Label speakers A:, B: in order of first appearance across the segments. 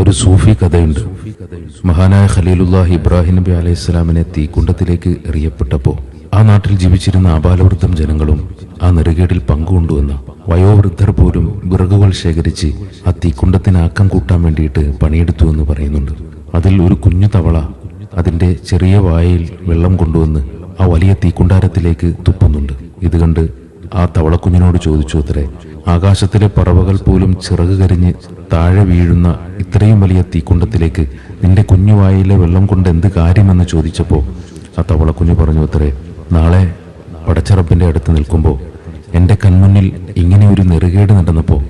A: ഒരു സൂഫി കഥയുണ്ട്. മഹാനായ ഖലീലുല്ലാഹ് ഇബ്രാഹിം നബി അലൈഹി സ്വലാമിനെ തീക്കുണ്ടത്തിലേക്ക് എറിയപ്പെട്ടപ്പോൾ ആ നാട്ടിൽ ജീവിച്ചിരുന്ന ആബാലവൃദ്ധം ജനങ്ങളും ആ നെറുകേടിൽ പങ്കുകൊണ്ടുവന്ന വയോവൃദ്ധർ പോലും വിറകുകൾ ശേഖരിച്ച് ആ തീക്കുണ്ടത്തിന് ആക്കം കൂട്ടാൻ വേണ്ടിയിട്ട് പണിയെടുത്തു എന്ന് പറയുന്നുണ്ട്. അതിൽ ഒരു കുഞ്ഞു തവള അതിന്റെ ചെറിയ വായയിൽ വെള്ളം കൊണ്ടുവന്ന് ആ വലിയ തീക്കുണ്ടാരത്തിലേക്ക് തുപ്പുന്നുണ്ട്. ഇത് കണ്ട് ആ തവളക്കുഞ്ഞിനോട് ചോദിച്ചു അത്രേ ആകാശത്തിലെ പറവകൾ പോലും ചിറക് കരിഞ്ഞ് താഴെ വീഴുന്ന ഇത്രയും വലിയ തീക്കുണ്ടത്തിലേക്ക് നിന്റെ കുഞ്ഞു വായിലെ വെള്ളം കൊണ്ട് എന്ത് കാര്യമെന്ന് ചോദിച്ചപ്പോൾ ആ തവളക്കുഞ്ഞു പറഞ്ഞു അത്രേ നാളെ പടച്ചറപ്പിന്റെ അടുത്ത് നിൽക്കുമ്പോൾ എന്റെ കൺമുന്നിൽ ഇങ്ങനെ ഒരു നെറുകേട് നടന്നപ്പോൾ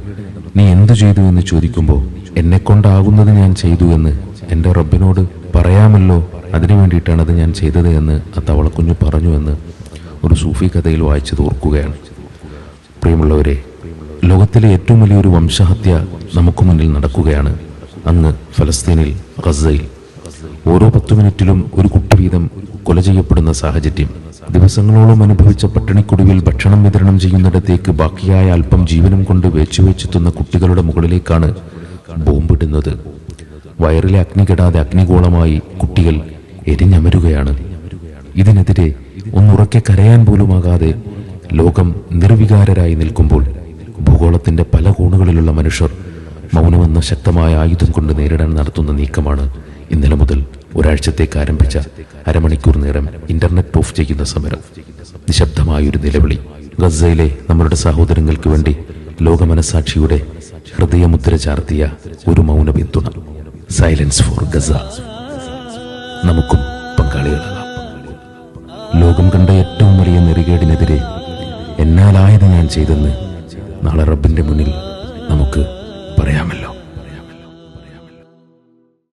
A: നീ എന്തു ചെയ്തു എന്ന് ചോദിക്കുമ്പോൾ എന്നെ കൊണ്ടാകുന്നത് ഞാൻ ചെയ്തു എന്ന് എന്റെ റബ്ബിനോട് പറയാമല്ലോ. അതിനു വേണ്ടിയിട്ടാണ് അത് ഞാൻ ചെയ്തത് എന്ന് ആ തവളക്കുഞ്ഞു പറഞ്ഞു എന്ന് ഒരു സൂഫി കഥയിൽ വായിച്ചു ഓർക്കുകയാണ്. പ്രിയമുള്ളവരെ ലോകത്തിലെ ഏറ്റവും വലിയൊരു വംശഹത്യ നമുക്ക് മുന്നിൽ നടക്കുകയാണ്. അന്ന് ഫലസ്തീനിൽ ഗസയിൽ ഓരോ പത്തു മിനിറ്റിലും ഒരു കുട്ടി വീതം കൊല ചെയ്യപ്പെടുന്ന സാഹചര്യം. ദിവസങ്ങളോളം അനുഭവിച്ച പട്ടിണിക്കൊടുവിൽ ഭക്ഷണം വിതരണം ചെയ്യുന്നിടത്തേക്ക് ബാക്കിയായ അല്പം ജീവനും കൊണ്ട് വേച്ചുവെച്ചെത്തുന്ന കുട്ടികളുടെ മുകളിലേക്കാണ് ബോംബിടുന്നത്. വയറിലെ അഗ്നി കെടാതെ അഗ്നിഗോളമായി കുട്ടികൾ എരിഞ്ഞമരുകയാണ്. ഇതിനെതിരെ ഒന്നുറക്കെ കരയാൻ പോലുമാകാതെ ലോകം നിർവികാരരായി നിൽക്കുമ്പോൾ ഭൂഗോളത്തിന്റെ പല കോണുകളിലുള്ള മനുഷ്യർ മൗനമെന്ന ശക്തമായ ആയുധം കൊണ്ട് നേരിടാൻ നടത്തുന്ന നീക്കമാണ് ഇന്നലെ മുതൽ ഒരാഴ്ചത്തേക്ക് ആരംഭിച്ച അരമണിക്കൂർ നേരം ഇന്റർനെറ്റ് ഓഫ് ചെയ്യുന്ന സമരം. നിശബ്ദമായ ഒരു നിലവിളി. ഗസയിലെ നമ്മുടെ സഹോദരങ്ങൾക്ക് വേണ്ടി ലോകമനസാക്ഷിയുടെ ഹൃദയമുദ്ര ചാർത്തിയ ഒരു മൗന പിന്തുണ സൈലൻസ് ഫോർ ഗസ നമുക്കും പങ്കാളികളാകാം. ലോകം കണ്ട ഏറ്റവും വലിയ നെറികേടിനെതിരെ എന്നാലായത് ഞാൻ ചെയ്തെന്ന് നാളെ റബ്ബിന്റെ മുന്നിൽ നമുക്ക്